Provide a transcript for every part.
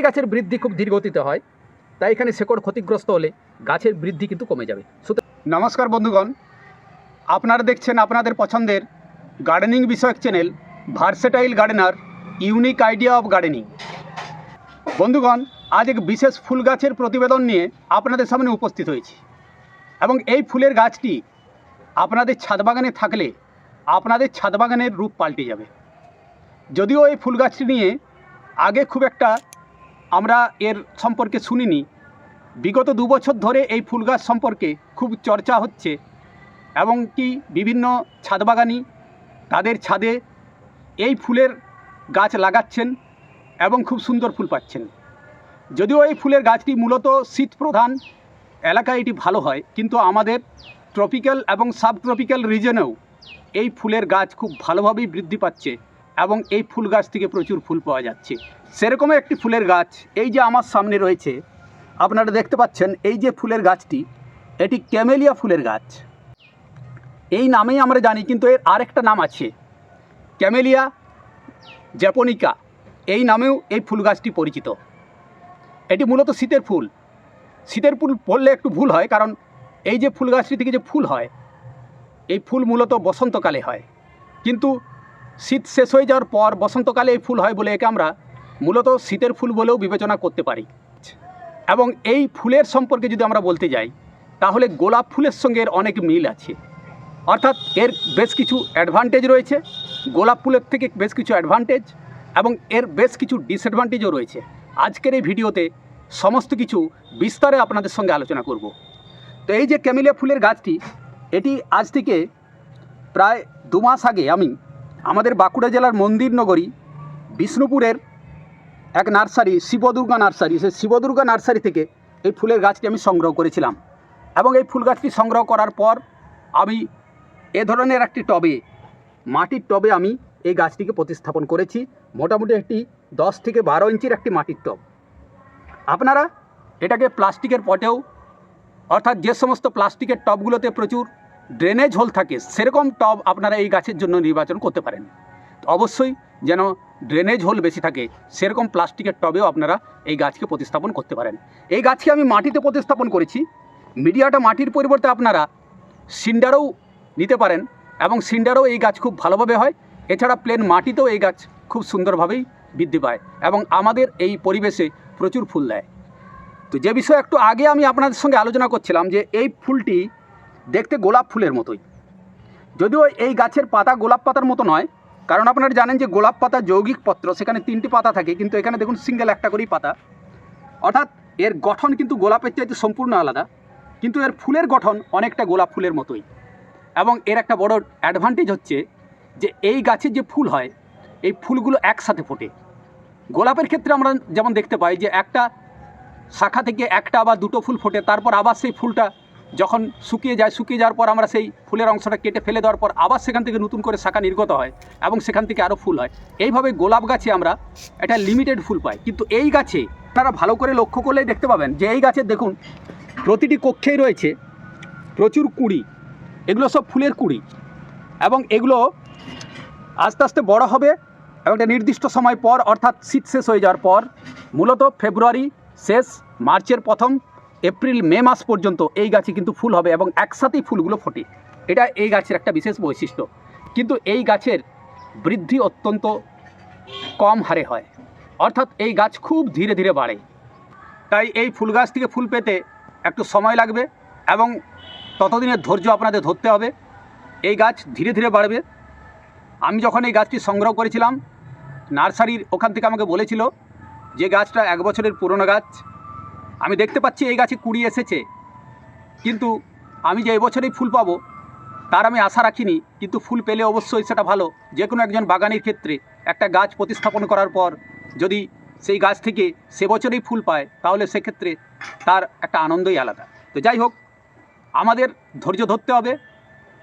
এই গাছের বৃদ্ধি খুব ধীর গতিতে হয়, তাই এখানে শেকড় ক্ষতিগ্রস্ত হলে গাছের বৃদ্ধি কিন্তু কমে যাবে। নমস্কার বন্ধুগণ, আপনারা দেখছেন আপনাদের পছন্দের গার্ডেনিং বিষয়ক channel Versatile Gardener unique idea of gardening বন্ধুগণ, আজ এক বিশেষ ফুল গাছের প্রতিবেদন নিয়ে আপনাদের সামনে উপস্থিত হয়েছি। এবং এই ফুলের গাছটি আপনাদের ছাদ বাগানে থাকলে আপনাদের ছাদ বাগানের রূপ পাল্টে যাবে। যদিও এই ফুল গাছটি নিয়ে আগে খুব একটা আমরা এর সম্পর্কে শুনিনি। বিগত দু বছর ধরে এই ফুল গাছ সম্পর্কে খুব চর্চা হচ্ছে এবং কি বিভিন্ন ছাদ বাগানি তাদের ছাদে এই ফুলের গাছ লাগাচ্ছেন এবং খুব সুন্দর ফুল পাচ্ছেন। যদিও এই ফুলের গাছটি মূলত শীত প্রধান এলাকায় এটি ভালো হয়, কিন্তু আমাদের ট্রপিক্যাল এবং সাব ট্রপিক্যাল রিজনেও এই ফুলের গাছ খুব ভালোভাবেই বৃদ্ধি পাচ্ছে। এবং এই ফুল গাছ থেকে প্রচুর ফুল পাওয়া যাচ্ছে। সেরকমই একটি ফুলের গাছ, এই যে আমার সামনে রয়েছে, আপনারা দেখতে পাচ্ছেন, এই যে ফুলের গাছটি, এটি ক্যামেলিয়া ফুলের গাছ। এই নামেই আমরা জানি, কিন্তু এর আরেকটা নাম আছে, ক্যামেলিয়া জ্যাপনিকা এই নামেও এই ফুল গাছটি পরিচিত। এটি মূলত শীতের ফুল। শীতের ফুল পড়লে একটু ভুল হয়, কারণ এই যে ফুল গাছটি থেকে যে ফুল হয়, এই ফুল মূলত বসন্তকালে হয়। কিন্তু শীত শেষ হয়ে যাওয়ার পর বসন্তকালে এই ফুল হয় বলে একে আমরা মূলত শীতের ফুল বলেও বিবেচনা করতে পারি। এবং এই ফুলের সম্পর্কে যদি আমরা বলতে যাই, তাহলে গোলাপ ফুলের সঙ্গে এর অনেক মিল আছে। অর্থাৎ এর বেশ কিছু অ্যাডভান্টেজ রয়েছে। গোলাপ ফুলের থেকে বেশ কিছু অ্যাডভান্টেজ এবং এর বেশ কিছু ডিসঅ্যাডভান্টেজও রয়েছে। আজকের এই ভিডিওতে সমস্ত কিছু বিস্তারে আপনাদের সঙ্গে আলোচনা করব। তো এই যে ক্যামিলিয়া ফুলের গাছটি, এটি আজ থেকে প্রায় দু মাস আগে আমি আমাদের বাঁকুড়া জেলার মন্দির নগরী বিষ্ণুপুরের এক নার্সারি, শিবদুর্গা নার্সারি, সেই শিবদুর্গা নার্সারি থেকে এই ফুলের গাছটি আমি সংগ্রহ করেছিলাম। এবং এই ফুল গাছটি সংগ্রহ করার পর আমি এ ধরনের একটি টবে, মাটির টবে আমি এই গাছটিকে প্রতিস্থাপন করেছি। মোটামুটি একটি দশ থেকে বারো ইঞ্চির একটি মাটির টব। আপনারা এটাকে প্লাস্টিকের পটেও, অর্থাৎ যে সমস্ত প্লাস্টিকের টবগুলোতে প্রচুর ড্রেনেজ হোল থাকে, সেরকম টব আপনারা এই গাছের জন্য নির্বাচন করতে পারেন। অবশ্যই যেন ড্রেনেজ হোল বেশি থাকে, সেরকম প্লাস্টিকের টবেও আপনারা এই গাছকে প্রতিস্থাপন করতে পারেন। এই গাছকে আমি মাটিতে প্রতিস্থাপন করেছি, মিডিয়াটা মাটির পরিবর্তে আপনারা সিন্ডারও নিতে পারেন এবং সিন্ডারও এই গাছ খুব ভালোভাবে হয়। এছাড়া প্লেন মাটিতেও এই গাছ খুব সুন্দরভাবেই বৃদ্ধি পায় এবং আমাদের এই পরিবেশে প্রচুর ফুল দেয়। তো যে বিষয়ে একটু আগে আমি আপনাদের সঙ্গে আলোচনা করছিলাম যে এই ফুলটি দেখতে গোলাপ ফুলের মতোই। যদিও এই গাছের পাতা গোলাপ পাতার মতো নয়, কারণ আপনারা জানেন যে গোলাপ পাতা যৌগিক পত্র, সেখানে তিনটি পাতা থাকে, কিন্তু এখানে দেখুন সিঙ্গেল একটা করেই পাতা। অর্থাৎ এর গঠন কিন্তু গোলাপের চাইতে সম্পূর্ণ আলাদা, কিন্তু এর ফুলের গঠন অনেকটা গোলাপ ফুলের মতোই। এবং এর একটা বড় অ্যাডভান্টেজ হচ্ছে যে এই গাছের যে ফুল হয়, এই ফুলগুলো একসাথে ফোটে। গোলাপের ক্ষেত্রে আমরা যেমন দেখতে পাই যে একটা শাখা থেকে একটা বা দুটো ফুল ফোটে, তারপর আবার সেই ফুলটা যখন শুকিয়ে যায়, শুকিয়ে যাওয়ার পর আমরা সেই ফুলের অংশটা কেটে ফেলে দেওয়ার পর আবার সেখান থেকে নতুন করে শাখা নির্গত হয় এবং সেখান থেকে আরও ফুল হয়। এইভাবে গোলাপ গাছে আমরা একটা লিমিটেড ফুল পাই। কিন্তু এই গাছে আপনারা ভালো করে লক্ষ্য করলেই দেখতে পাবেন যে এই গাছের দেখুন, প্রতিটি কক্ষেই রয়েছে প্রচুর কুড়ি। এগুলো সব ফুলের কুড়ি এবং এগুলো আস্তে আস্তে বড় হবে এবং একটা নির্দিষ্ট সময় পর, অর্থাৎ শীত শেষ হয়ে যাওয়ার পর, মূলত ফেব্রুয়ারি শেষ, মার্চের প্রথম এপ্রিল, মে মাস পর্যন্ত এই গাছে কিন্তু ফুল হবে এবং একসাথেই ফুলগুলো ফোটে। এটা এই গাছের একটা বিশেষ বৈশিষ্ট্য। কিন্তু এই গাছের বৃদ্ধি অত্যন্ত কম হারে হয়। অর্থাৎ এই গাছ খুব ধীরে ধীরে বাড়ে। তাই এই ফুল গাছ থেকে ফুল পেতে একটু সময় লাগবে এবং ততদিনের ধৈর্য আপনাদের ধরতে হবে। এই গাছ ধীরে ধীরে বাড়বে। আমি যখন এই গাছটি সংগ্রহ করেছিলাম, নার্সারির ওখান থেকে আমাকে বলেছিল যে, গাছটা এক বছরের পুরনো গাছ আমি দেখতে পাচ্ছি এই গাছে কুড়ি এসেছে। কিন্তু আমি যে এবছরেই ফুল পাবো, তার আমি আশা রাখিনি, কিন্তু ফুল পেলে অবশ্যই সেটা ভালো। যে কোনো একজন বাগানের ক্ষেত্রে একটা গাছ প্রতিস্থাপন করার পর যদি সেই গাছ থেকে সে বছরেই ফুল পায়, তাহলে সেক্ষেত্রে তার একটা আনন্দই আলাদা। তো যাই হোক, আমাদের ধৈর্য ধরতে হবে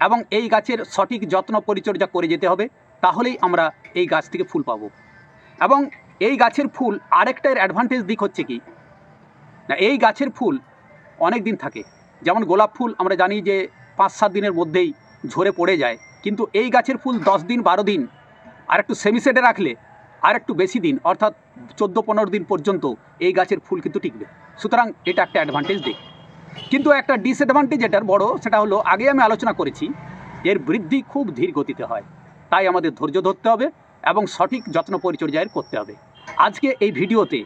এবং এই গাছের সঠিক যত্ন পরিচর্যা করে যেতে হবে, তাহলেই আমরা এই গাছ থেকে ফুল পাবো। এবং এই গাছের ফুল আরেকটা এর অ্যাডভান্টেজ দিক হচ্ছে কি না, এই গাছের ফুল অনেক দিন থাকে। যেমন গোলাপ ফুল আমরা জানি যে পাঁচ সাত দিনের মধ্যেই ঝরে পড়ে যায়। কিন্তু এই গাছের ফুল দশ দিন, বারো দিন আর একটু সেমিসেটে রাখলে আর একটু বেশি দিন, অর্থাৎ চোদ্দ, পনেরো দিন পর্যন্ত এই গাছের ফুল কিন্তু টিকবে। সুতরাং এটা একটা অ্যাডভান্টেজ দিক কিন্তু একটা ডিসঅ্যাডভান্টেজ এটার বড়, সেটা হলো আগে আমি আলোচনা করেছি, এর বৃদ্ধি খুব ধীর গতিতে হয়। তাই আমাদের ধৈর্য ধরতে হবে এবং সঠিক যত্ন পরিচর্যা এর করতে হবে। আজকে এই ভিডিওতে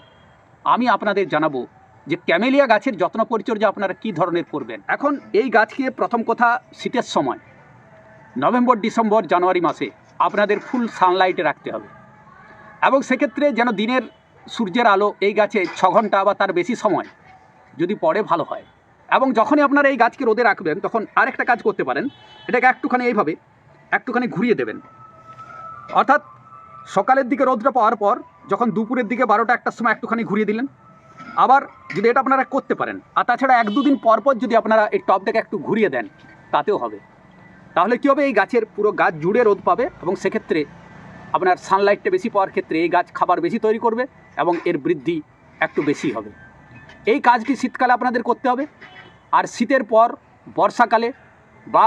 আমি আপনাদের জানাব যে ক্যামেলিয়া গাছের যত্ন পরিচর্যা আপনারা কী ধরনের করবেন? এখন এই গাছকে প্রথম কথা শীতের সময়, নভেম্বর, ডিসেম্বর, জানুয়ারি মাসে আপনাদের ফুল সানলাইটে রাখতে হবে। এবং সেক্ষেত্রে যেন দিনের সূর্যের আলো এই গাছে ছ ঘণ্টা বা তার বেশি সময় যদি পড়ে, ভালো হয়। এবং যখনই আপনারা এই গাছকে রোদে রাখবেন, তখন আরেকটা কাজ করতে পারেন। এটাকে একটুখানি এইভাবে, একটুখানি ঘুরিয়ে দেবেন। অর্থাৎ সকালের দিকে রোদটা পাওয়ার পর, যখন দুপুরের দিকে বারোটা একটার সময় একটুখানি ঘুরিয়ে দিলেন আবার যদি এটা আপনারা করতে পারেন, আর তাছাড়া এক দুদিন পর পর যদি আপনারা এই টপটাকে একটু ঘুরিয়ে দেন, তাতেও হবে। তাহলে কী হবে? এই গাছের পুরো গাছ জুড়ে রোদ পাবে এবং সেক্ষেত্রে আপনার সানলাইটটা বেশি পাওয়ার ক্ষেত্রে এই গাছ খাবার বেশি তৈরি করবে এবং এর বৃদ্ধি একটু বেশি হবে। এই কাজটি শীতকালে আপনাদের করতে হবে? আর শীতের পর বর্ষাকালে বা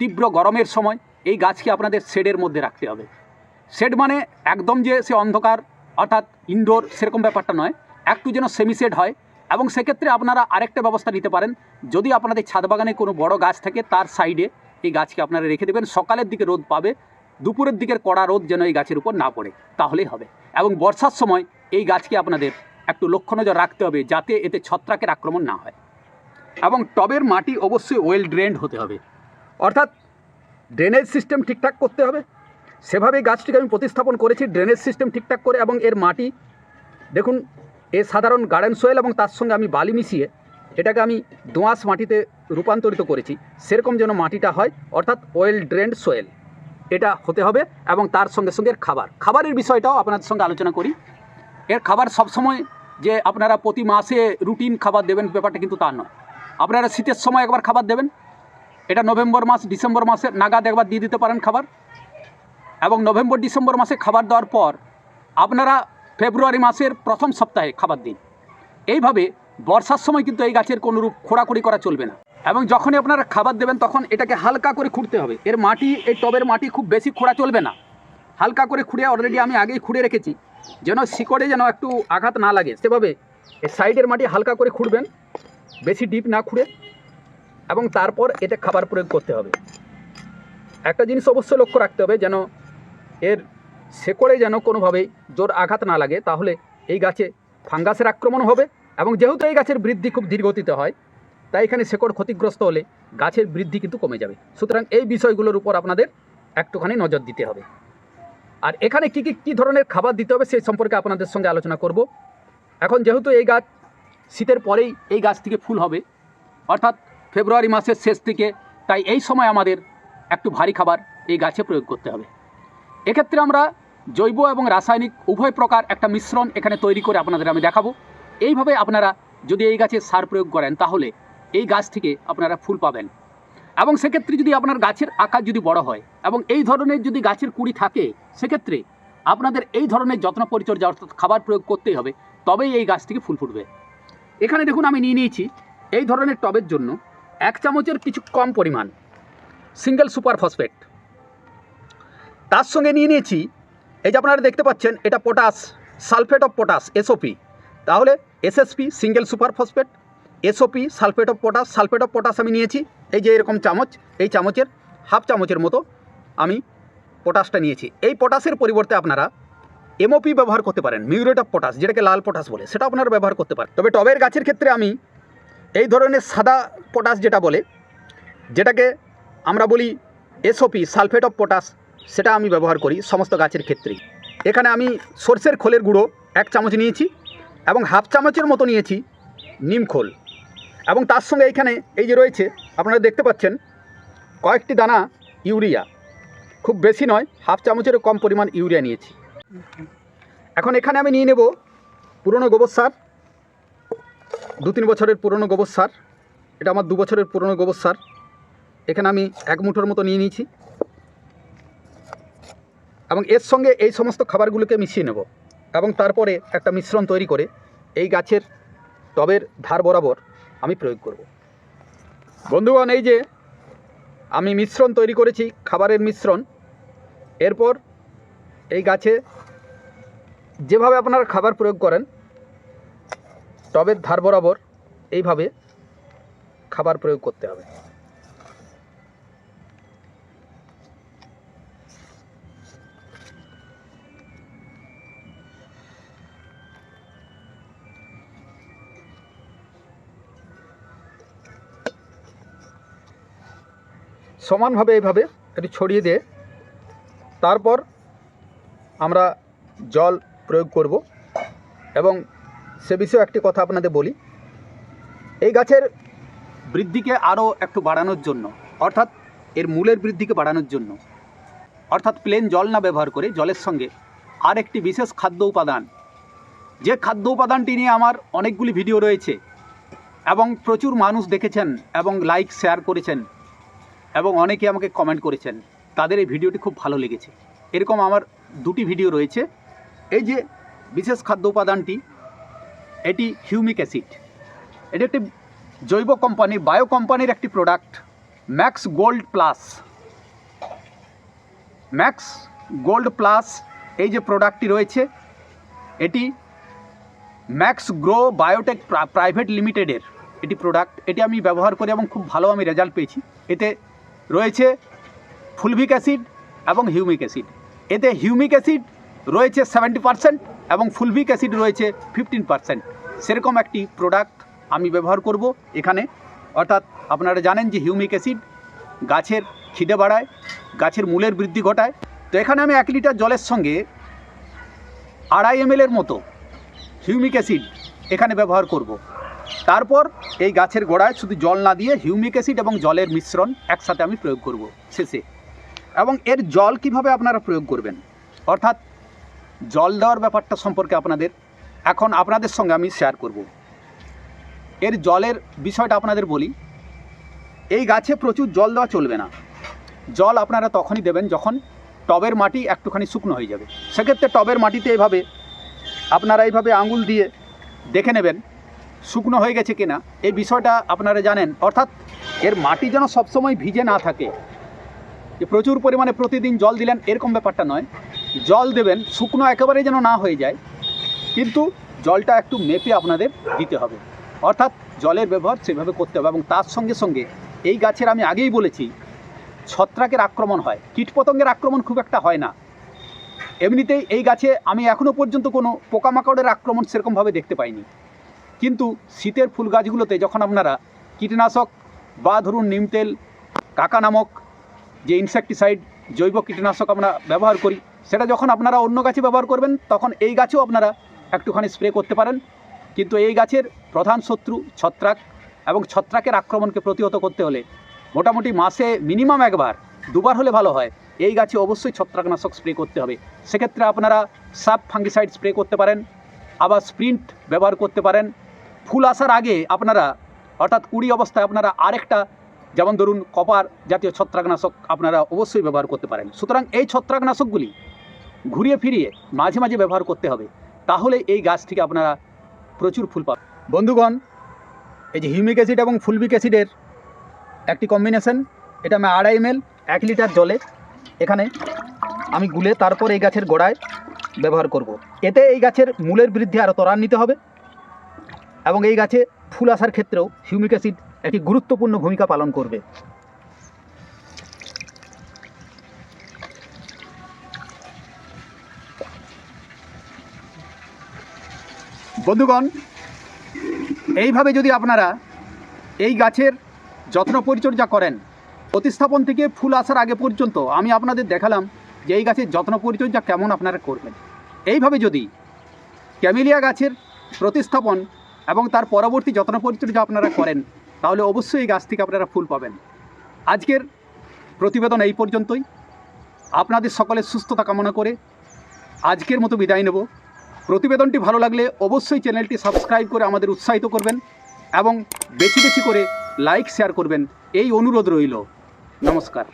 তীব্র গরমের সময় এই গাছকে আপনাদের শেডের মধ্যে রাখতে হবে। শেড মানে একদম যে সে অন্ধকার, অর্থাৎ ইনডোর সেরকম ব্যাপারটা নয় একটু যেন সেমি শেড হয় এবং সেক্ষেত্রে আপনারা আরেকটা ব্যবস্থা নিতে পারেন। যদি আপনাদের ছাদ বাগানে কোনো বড় গাছ থাকে তার সাইডে এই গাছকে আপনারা রেখে দেবেন। সকালের দিকে রোদ পাবে, দুপুরের দিকের কড়া রোদ যেন এই গাছের উপর না পড়ে, তাহলেই হবে। এবং বর্ষার সময় এই গাছকে আপনাদের একটু লক্ষ্য নজর রাখতে হবে যাতে এতে ছত্রাকের আক্রমণ না হয়। এবং টবের মাটি অবশ্যই ওয়েল ড্রেন্ড হতে হবে। অর্থাৎ ড্রেনেজ সিস্টেম ঠিকঠাক করতে হবে। সেভাবেই গাছটিকে আমি প্রতিস্থাপন করেছি ড্রেনেজ সিস্টেম ঠিকঠাক করে এবং এর মাটি, দেখুন এ সাধারণ গার্ডেন সোয়েল এবং তার সঙ্গে আমি বালি মিশিয়ে এটাকে আমি দোঁয়াশ মাটিতে রূপান্তরিত করেছি। সেরকম যেন মাটিটা হয়, অর্থাৎ ওয়েল ড্রেন্ড সোয়েল এটা হতে হবে এবং তার সঙ্গে সঙ্গে খাবার। খাবারের বিষয়টাও আপনাদের সঙ্গে আলোচনা করি। এর খাবার সবসময় যে আপনারা প্রতি মাসে রুটিন খাবার দেবেন, ব্যাপারটা কিন্তু তা নয়। আপনারা শীতের সময় একবার খাবার দেবেন। এটা নভেম্বর মাস, ডিসেম্বর মাসে নাগাদ একবার দিয়ে দিতে পারেন খাবার। এবং নভেম্বর, ডিসেম্বর মাসে খাবার দেওয়ার পর আপনারা ফেব্রুয়ারি মাসের প্রথম সপ্তাহে খাবার দিন। এইভাবে বর্ষার সময় কিন্তু এই গাছের কোনো রূপ খোঁড়াখুড়ি করা চলবে না। এবং যখনই আপনারা খাবার দেবেন, তখন এটাকে হালকা করে খুঁড়তে হবে। এর মাটি, এই টবের মাটি খুব বেশি খোঁড়া চলবে না। হালকা করে খুঁড়ে অলরেডি আমি আগেই খুঁড়ে রেখেছি। যেন শিকড়ে যেন একটু আঘাত না লাগে। সেভাবে সাইডের মাটি হালকা করে খুঁড়বেন। বেশি ডিপ না খুঁড়ে। এবং তারপর এতে খাবার প্রয়োগ করতে হবে। একটা জিনিস অবশ্যই লক্ষ্য রাখতে হবে যেন এর শেকড়ে যেন কোনোভাবেই জোর আঘাত না লাগে, তাহলে এই গাছে ফাঙ্গাসের আক্রমণ হবে এবং যেহেতু এই গাছের বৃদ্ধি খুব ধীরগতিতে হয়, তাই এখানে শেকড় ক্ষতিগ্রস্ত হলে গাছের বৃদ্ধি কিন্তু কমে যাবে। সুতরাং এই বিষয়গুলোর উপর আপনাদের একটুখানি নজর দিতে হবে। আর এখানে কী কী কী ধরনের খাবার দিতে হবে সেই সম্পর্কে আপনাদের সঙ্গে আলোচনা করব। এখন যেহেতু এই গাছ শীতের পরেই এই গাছ থেকে ফুল হবে, অর্থাৎ ফেব্রুয়ারি মাসের শেষ থেকে তাই এই সময় আমাদের একটু ভারী খাবার এই গাছে প্রয়োগ করতে হবে। এক্ষেত্রে আমরা জৈব এবং রাসায়নিক উভয় প্রকার একটা মিশ্রণ এখানে তৈরি করে আপনাদের আমি দেখাবো। এইভাবে আপনারা যদি এই গাছে সার প্রয়োগ করেন, তাহলে এই গাছ থেকে আপনারা ফুল পাবেন। এবং সেক্ষেত্রে যদি আপনার গাছের আকার যদি বড় হয় এবং এই ধরনের যদি গাছের কুড়ি থাকে, সেক্ষেত্রে আপনাদের এই ধরনের যত্ন পরিচর্যা অর্থাৎ খাবার প্রয়োগ করতেই হবে, তবেই এই গাছ থেকে ফুল ফুটবে। এখানে দেখুন আমি নিয়ে নিয়েছি এই ধরনের টবের জন্য এক চামচের কিছু কম পরিমাণ সিঙ্গেল সুপার ফসফেট তার সঙ্গে নিয়ে নিয়েছি। এই যে আপনারা দেখতে পাচ্ছেন, এটা potash sulphate of potash SOP তাহলে SSP single super phosphate SOP sulphate of potash sulphate of potash আমি নিয়েছি। এই যে এরকম চামচ, এই চামচের হাফ চামচের মতো আমি পটাশটা নিয়েছি। এই পটাশের পরিবর্তে আপনারা এমওপি ব্যবহার করতে পারেন, মিউরেট অফ পটাশ যেটাকে লাল পটাশ বলে, সেটা আপনারা ব্যবহার করতে পারেন। তবে টবের গাছের ক্ষেত্রে আমি এই ধরনের সাদা পটাশ যেটা বলে, যেটাকে আমরা বলি এসওপি সালফেট অফ পটাশ সেটা আমি ব্যবহার করি সমস্ত গাছের ক্ষেত্রেই। এখানে আমি সর্ষের খোলের গুঁড়ো এক চামচ নিয়েছি এবং হাফ চামচের মতো নিয়েছি নিম খোল। এবং তার সঙ্গে এইখানে এই যে রয়েছে, আপনারা দেখতে পাচ্ছেন কয়েকটি দানা ইউরিয়া। খুব বেশি নয়, হাফ চামচেরও কম পরিমাণ ইউরিয়া নিয়েছি। এখন এখানে আমি নিয়ে নেব পুরনো গোবর সার। দু তিন বছরের পুরনো গোবর সার। এটা আমার দু বছরের পুরনো গোবর সার। এখানে আমি এক মুঠোর মতো নিয়ে নিয়েছি। এবং এর সঙ্গে এই সমস্ত খাবারগুলোকে মিশিয়ে নেব এবং তারপরে একটা মিশ্রণ তৈরি করে এই গাছের টবের ধার বরাবর আমি প্রয়োগ করব। বন্ধুগণ, এই যে আমি মিশ্রণ তৈরি করেছি, খাবারের মিশ্রণ, এরপর এই গাছে যেভাবে আপনারা খাবার প্রয়োগ করেন, টবের ধার বরাবর এইভাবে খাবার প্রয়োগ করতে হবে। সমানভাবে এইভাবে একটু ছড়িয়ে দিয়ে তারপর আমরা জল প্রয়োগ করব এবং সে বিষয়ে একটি কথা আপনাদের বলি। এই গাছের বৃদ্ধিকে আরও একটু বাড়ানোর জন্য, অর্থাৎ এর মূলের বৃদ্ধিকে বাড়ানোর জন্য, অর্থাৎ প্লেন জল না ব্যবহার করে জলের সঙ্গে আর একটি বিশেষ খাদ্য উপাদান। যে খাদ্য উপাদানটি নিয়ে আমার অনেকগুলি ভিডিও রয়েছে এবং প্রচুর মানুষ দেখেছেন এবং লাইক শেয়ার করেছেন। এবং অনেকে আমাকে কমেন্ট করেছেন, তাদের এই ভিডিওটি খুব ভালো লেগেছে। এরকম আমার দুটি ভিডিও রয়েছে। এই যে বিশেষ খাদ্য উপাদানটি, এটি হিউমিক অ্যাসিড এটি একটি জৈব কোম্পানি বায়ো কোম্পানির একটি product Max Gold plus Max Gold plus এই যে প্রোডাক্টটি রয়েছে, এটি ম্যাক্স গ্রো বায়োটেক প্রাইভেট লিমিটেডের এটি প্রোডাক্ট এটি আমি ব্যবহার করি এবং খুব ভালো আমি রেজাল্ট পেয়েছি। এতে রয়েছে ফুলভিক অ্যাসিড এবং হিউমিক অ্যাসিড। এতে হিউমিক অ্যাসিড রয়েছে সেভেন্টি পারসেন্ট এবং ফুলভিক অ্যাসিড রয়েছে ফিফটিন পারসেন্ট। সেরকম একটি প্রোডাক্ট আমি ব্যবহার করব এখানে। অর্থাৎ আপনারা জানেন যে হিউমিক অ্যাসিড গাছের খিদে বাড়ায়, গাছের মূলের বৃদ্ধি ঘটায়। তো এখানে আমি এক লিটার জলের সঙ্গে আড়াই এম মতো হিউমিক অ্যাসিড এখানে ব্যবহার করব। তারপর এই গাছের গোড়ায় শুধু জল না দিয়ে হিউমিক অ্যাসিড এবং জলের মিশ্রণ একসাথে আমি প্রয়োগ করব শেষে। এবং এর জল কীভাবে আপনারা প্রয়োগ করবেন? অর্থাৎ জল দেওয়ার ব্যাপারটা সম্পর্কে আপনাদের এখন আপনাদের সঙ্গে আমি শেয়ার করব। এর জলের বিষয়টা আপনাদের বলি। এই গাছে প্রচুর জল দেওয়া চলবে না। জল আপনারা তখনই দেবেন যখন টবের মাটি একটুখানি শুকনো হয়ে যাবে। সেক্ষেত্রে টবের মাটিতে এইভাবে আপনারা এইভাবে আঙুল দিয়ে দেখে নেবেন শুকনো হয়ে গেছে কিনা, এই বিষয়টা আপনারা জানেন। অর্থাৎ এর মাটি যেন সবসময় ভিজে না থাকে। যে প্রচুর পরিমাণে প্রতিদিন জল দিলেন, এরকম ব্যাপারটা নয়। জল দেবেন, শুকনো একেবারে যেন না হয়ে যায়। কিন্তু জলটা একটু মেপে আপনাদের দিতে হবে। অর্থাৎ জলের ব্যবহার সেভাবে করতে হবে এবং তার সঙ্গে সঙ্গে এই গাছের আমি আগেই বলেছি, ছত্রাকের আক্রমণ হয়। কীটপতঙ্গের আক্রমণ খুব একটা হয় না। এমনিতেই এই গাছে আমি এখনও পর্যন্ত কোনো পোকামাকড়ের আক্রমণ সেরকমভাবে দেখতে পাইনি। কিন্তু শীতের ফুল গাছগুলোতে যখন আপনারা কীটনাশক বা ধরুন নিম তেল, কাকা নামক যে ইনসেকটিসাইড জৈব কীটনাশক আমরা ব্যবহার করি, সেটা যখন আপনারা অন্য গাছে ব্যবহার করবেন, তখন এই গাছেও আপনারা একটুখানি স্প্রে করতে পারেন। কিন্তু এই গাছের প্রধান শত্রু ছত্রাক এবং ছত্রাকের আক্রমণকে প্রতিহত করতে হলে মোটামুটি মাসে মিনিমাম একবার, দুবার হলে ভালো হয়। এই গাছে অবশ্যই ছত্রাকনাশক স্প্রে করতে হবে। সেক্ষেত্রে আপনারা সাব ফাঙ্গিসাইড স্প্রে করতে পারেন, আবার স্প্রিন্ট ব্যবহার করতে পারেন। ফুল আসার আগে আপনারা, অর্থাৎ কুড়ি অবস্থায় আপনারা আরেকটা, যেমন ধরুন কপার জাতীয় ছত্রাকনাশক আপনারা অবশ্যই ব্যবহার করতে পারেন। সুতরাং এই ছত্রাকনাশকগুলি ঘুরিয়ে ফিরিয়ে মাঝে মাঝে ব্যবহার করতে হবে। তাহলে এই গাছ থেকে আপনারা প্রচুর ফুল পাবেন। বন্ধুগণ, এই যে হিউমিক অ্যাসিড এবং ফুলবিক অ্যাসিডের একটি কম্বিনেশন, এটা আমি আড়াই এম এক লিটার জলে, এখানে আমি গুলে তারপর এই গাছের গোড়ায় ব্যবহার করব। এতে এই গাছের মূলের বৃদ্ধি আরও ত্বরান্বিত হবে। এবং এই গাছে ফুল আসার ক্ষেত্রেও হিউমিক অ্যাসিড একটি গুরুত্বপূর্ণ ভূমিকা পালন করবে। বন্ধুগণ, এইভাবে যদি আপনারা এই গাছের যত্ন পরিচর্যা করেন, প্রতিস্থাপন থেকে ফুল আসার আগে পর্যন্ত আমি আপনাদের দেখালাম যে এই গাছের যত্ন পরিচর্যা কেমন আপনারা করবেন। এইভাবে যদি ক্যামেলিয়া গাছের প্রতিস্থাপন এবং তার পরবর্তী যত্ন পরিচর্যা আপনারা করেন, তাহলে অবশ্যই এই গাছ থেকে আপনারা ফুল পাবেন। আজকের প্রতিবেদন এই পর্যন্তই। আপনাদের সকলের সুস্থতা কামনা করে আজকের মতো বিদায় নেব। প্রতিবেদনটি ভালো লাগলে অবশ্যই চ্যানেলটি সাবস্ক্রাইব করে আমাদের উৎসাহিত করবেন এবং বেশি বেশি করে লাইক, শেয়ার করবেন। এই অনুরোধ রইল। নমস্কার।